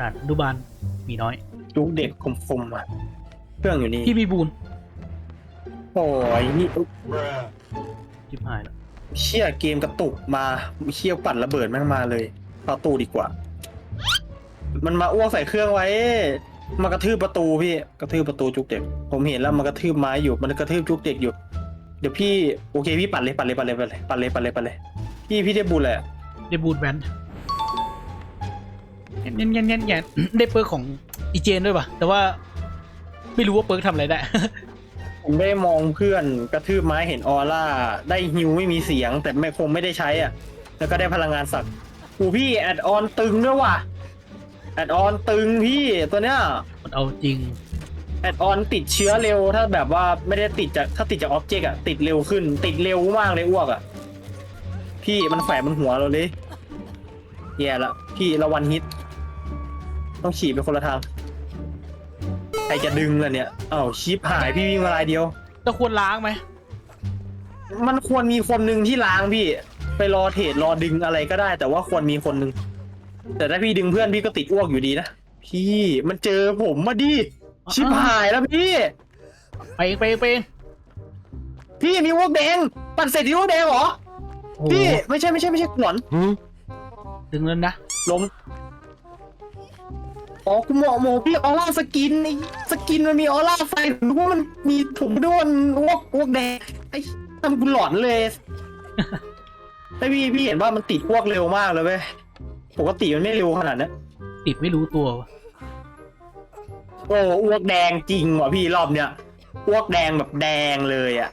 ด่านดูบานมีน้อย ลูกเด็กคมๆอะเครื่องอยู่นี่พี่มีบูนโอ้ยนี่อุ๊ยจิบหายแล้วเชี่ยเกมกระตุกมาเชี่ยปั่นระเบิดแม่งมาเลยเข้าตู้ดีกว่า มันมาอ้วกใส่เครื่องไว้ มากระทืบประตูพี่กระทืบประตูจุกเด็ก ผมเห็นแล้วมันกระทืบไม้อยู่มันกระทืบจุกเด็กอยู่ เดี๋ยวพี่โอเคพี่ปั่นเลยปั่นเลยปั่นเลยปั่นเลยปั่นเลยปั่นเลยปั่นเลยพี่พี่ได้บุญเลยอะได้บูนแวน เงี้ยเงี้ยเงี้ยเงี้ยได้เปิร์กของอีเจนด้วยป่ะ แต่ว่าไม่รู้ว่าเปิร์กทำอะไรได้ ผมได้มองเพื่อนกระทืบไม้เห็นออร่า ได้ฮิวไม่มีเสียง แต่ไม่คงไม่ได้ใช้อะ แล้วก็ได้พลังงานสักกูพี่แอดออนตึงด้วยว่ะ แอดออนตึงพี่ตัวเนี้ย มันเอาจริง แอดออนติดเชื้อเร็วถ้าแบบว่าไม่ได้ติดจากถ้าติดจากออบเจกต์อะติดเร็วขึ้น ติดเร็วมากเลยอ้วกอะพี่มันแฝงมันหัวเราเลยแย่ละพี่ระวันฮิต ต้องฉีดไปคนละทางใครจะดึงล่ะเนี่ยอ้าวชิปหายพี่วิ่งมาลายเดียว จะควรล้างไหมมันควรมีคนหนึ่งที่ล้างพี่ ไปรอเทรดรอดึงอะไรก็ได้ แต่ว่าควรมีคนหนึ่งแต่ถ้าพี่ดึงเพื่อนพี่ก็ติดอ้วกอยู่ดีนะพี่มันเจอผมมาดิชิบหายแล้วพี่ ไปเองไปเองไปเองพี่มีอ้วกแดงปั่นเสร็จที่อ้วกแดงเหรอโอ้โหพี่ไม่ใช่ไม่ใช่ไม่ใช่หลอนดึงแล้วนะล้ม อ๋อกูมองมองพี่ออร่าสกินไอ้สกินมันมีออร่าไฟผมนึกว่ามันมีถุงด้วนอ้วกอ้วกแดงไอ้ทำกูหลอนเลยแต่พี่พี่เห็นว่ามันติดอ้วกเร็วมากเลยเว้ยปกติมันไม่เร็วขนาดนั้นติดไม่รู้ตัววะโอ้อ้วกแดงจริงว่ะพี่รอบเนี้ยอ้วกแดงแบบแดงเลยอะ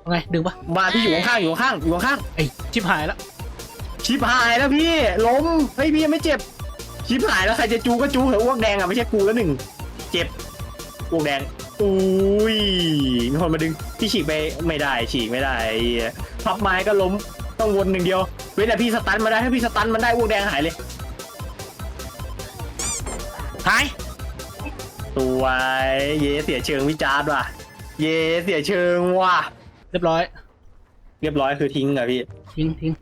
เอาไงดึงปะมาพี่อยู่ข้างๆอยู่ข้างๆอยู่ข้างไอ้ชิบหายแล้ว ๆชิบหายแล้วพี่ล้มเฮ้ยพี่ยังไม่เจ็บ ชิบหายแล้วใครจะจูก็จูเหอะอ้วกแดงอะไม่ใช่กูแล้วหนึ่งเจ็บอ้วกแดงอุ้ยมีคนมาดึงพี่ฉีกไปไม่ได้ฉีกไม่ได้ไอ้เหี้ยพับไม้ก็ล้มต้องวนหนึ่งเดียวเว้นแต่พี่สตันมาได้ถ้าพี่สตันมันได้อ้วกแดงหายเลยหายสวยเย่เสียเชิงวิจารณ์ว่ะ เย่เสียเชิงว่ะ เรียบร้อย เรียบร้อยคือทิ้งอะพี่ ทิ้งทิ้ง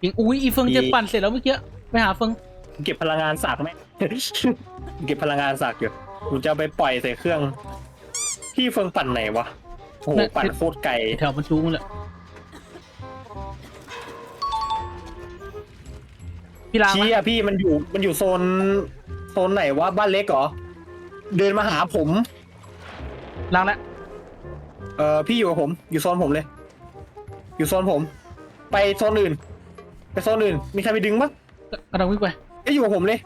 ทิ้งอุ้ยอีเฟิงดีจะปั่นเสร็จแล้วเมื่อกี้ไปหาเฟิง เก็บพลังงานสักไหม เก็บพลังงานสักอยู่ผมจะเอาไปปล่อยใส่เครื่อง พี่เฟิงปั่นไหนวะ โอ้โห ปั่นโคตรไกล แถวมันจูงแหละพี่ล้างเชี้ปะอะพี่มันอยู่มันอยู่โซน โซนไหนวะ บ้านเล็กเหรอ เดินมาหาผมล้างแล้วเอ่อพี่อยู่กับผม อยู่โซนผมเลย อยู่โซนผม ไปโซนอื่น ไปโซนอื่น มีใครไปดึงปะกำลังวิ่งไป ไอ้ยอยู่กับผมเลย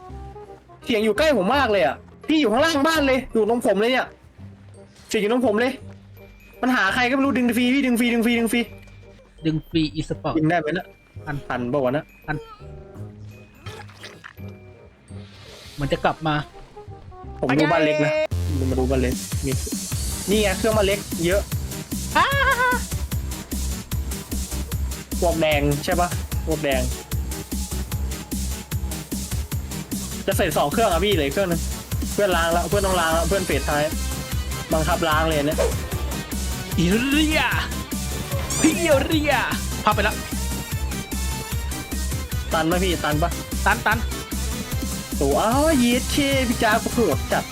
เสียงอยู่ใกล้ผมมากเลยอะ พี่อยู่ข้างล่างบ้านเลย อยู่ตรงผมเลยเนี่ย เสียงอยู่ตรงผมเลย มันหาใครก็ไม่รู้ดึงฟรีพี่ดึงฟรีดึงฟรีดึงฟรีดึงฟรีอีสปอร์ต ดึงได้ไหมนะอัน ทันบอกว่าวะนะเหมือนจะกลับมาผมดูบ้านเล็กนะดูมาดูบ้านเล็กมีนี่ไงเครื่องบ้านเล็ก เยอะพวกแดงใช่ปะพวกแดง จะเสร็จสองเครื่องอะพี่เหลยเครื่องนึงเพื่อนล้างแล้วเพื่อนต้องล้างแล้วเพื่อนเฟสท้ายบังคับล้างเลยเนี่ยอีเรียพี่เรียพาไปแล้วตันไหมพี่ตันปะตันตันตัวอ้าวยีดเคพี่จ้าก็เผือกจัด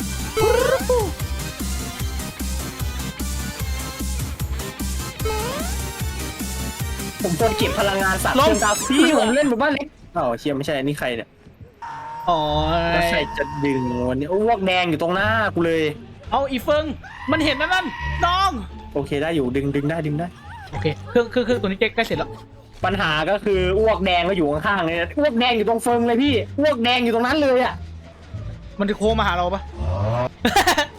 ผมควรเก็บพลังงานสัตว์ลงเชิงดาวพี่พี่ผมเหรอเล่นหมู่บ้านเล็กอ้าวเชียร์ไม่ใช่อันนี่ใครเนี่ย อ๋อแล้วใครจะดึงวันนี้โอ้วอกแดงอยู่ตรงหน้ากูเลย เอาอีเฟิงมันเห็นนั่นนั่นน้อง โอเคได้อยู่ดึงดึงได้ดึงได้ โอเคเครื่องเครื่องเครื่องตัวนี้ใกล้เสร็จแล้ว ปัญหาก็คืออ้วกแดงก็อยู่ข้างๆเลยนะอ้วกแดงอยู่ตรงเฟิงเลยพี่อ้วกแดงอยู่ตรงนั้นเลยอะ มันจะโค้งมาหาเราปะ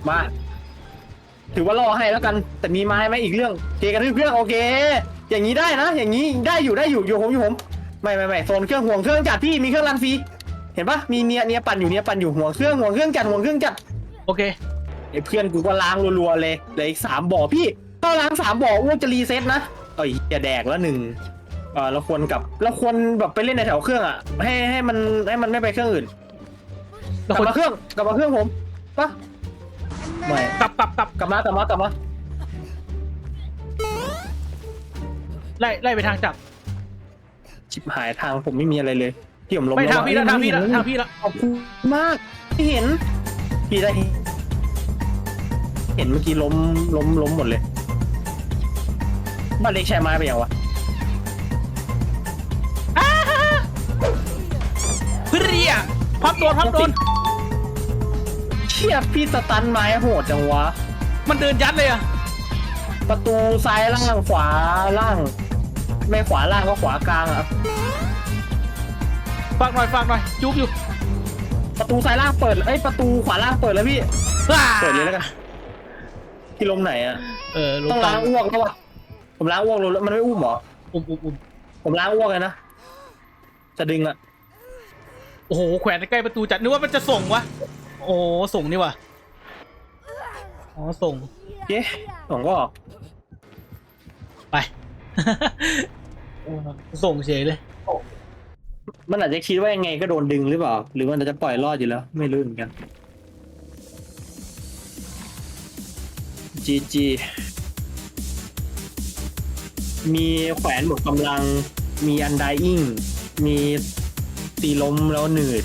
มา ถือว่ารอให้แล้วกัน แต่มีไม้ไหมอีกเรื่องเกกันที่เครื่องโอเค อย่างนี้ได้นะ อย่างนี้ได้อยู่ได้อยู่อยู่ผมอยู่ผม ไม่ไม่ไม่โซนเครื่องห่วงเครื่องจัดพี่มีเครื่องรันฟรี เห็นปะมีเนียเนียปั่นอยู่เนียปั่นอยู่ห่วงเครื่องห่วงเครื่องจัดห่วงเครื่องจัดโอเคไอ้เพื่อนกูก็ล้างรัวๆเลยเหลืออีกสามบ่อพี่ถ้าล้างสามบ่ออ้วกจะรีเซ็ตนะเอ้ยอย่าแดกแล้วหนึ่งเออเราควรกลับเราควรแบบไปเล่นในแถวเครื่องอะให้ให้มันให้มันไม่ไปเครื่องอื่นกเราลับควรมาเครื่องกลับมาเครื่องผมปะไม่กลับกลับกลับกลับมากลับมากลับมาไล่ไล่ไปทางจับชิบหายทางผมไม่มีอะไรเลย พี่ผมล้มไม่แล้วทางพี่ละเอ้ยทางพี่ละไม่เห็นทางพี่ละขอบคุณมากที่เห็น พี่ได้เห็นเห็นเมื่อกี้ล้มล้มล้มหมดเลยบ้านเล็กใช้ไม้ไปยังวะเพื่อพับโดนพับโดนเชี่ยพี่สตันไม้โหดจังวะ มันเดินยัดเลยอะประตูซ้ายล่างขวาล่าง ไม่ขวาล่างก็ขวากลางอะ ฝากหน่อยฝากหน่อยจุ๊บอยู่ประตูซ้ายล่างเปิดเอ้ยประตูขวาล่างเปิดแล้วพี่ว้าเปิดเลยแล้วกันพี่ล้มไหนอะเออลต้องตาล้ามงอ้วกแล้ววะผมล้างอ้วกแล้วมันไม่อุ้มเหรอ อุ้มอุ้มอุ้มผมล้างอ้วกเลยนะ จะดึงอะโอ้โหแขวนใกล้ประตูจัดนึกว่ามันจะส่งวะโอ้โหส่งนี่วะอ๋อส่งเย้ผมก็ออกไปส่งเฉยเลย มันอาจจะคิดว่ายังไงก็โดนดึงหรือเปล่า หรือมันอาจจะปล่อยรอดอยู่แล้ว ไม่รู้เหมือนกัน จีจี มีแขวนหมดกำลัง มีอันไดอิงมีตีล้มแล้วหนืด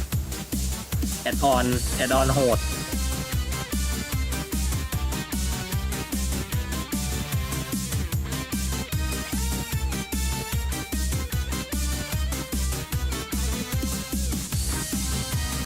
แอดออน แอดออนโหด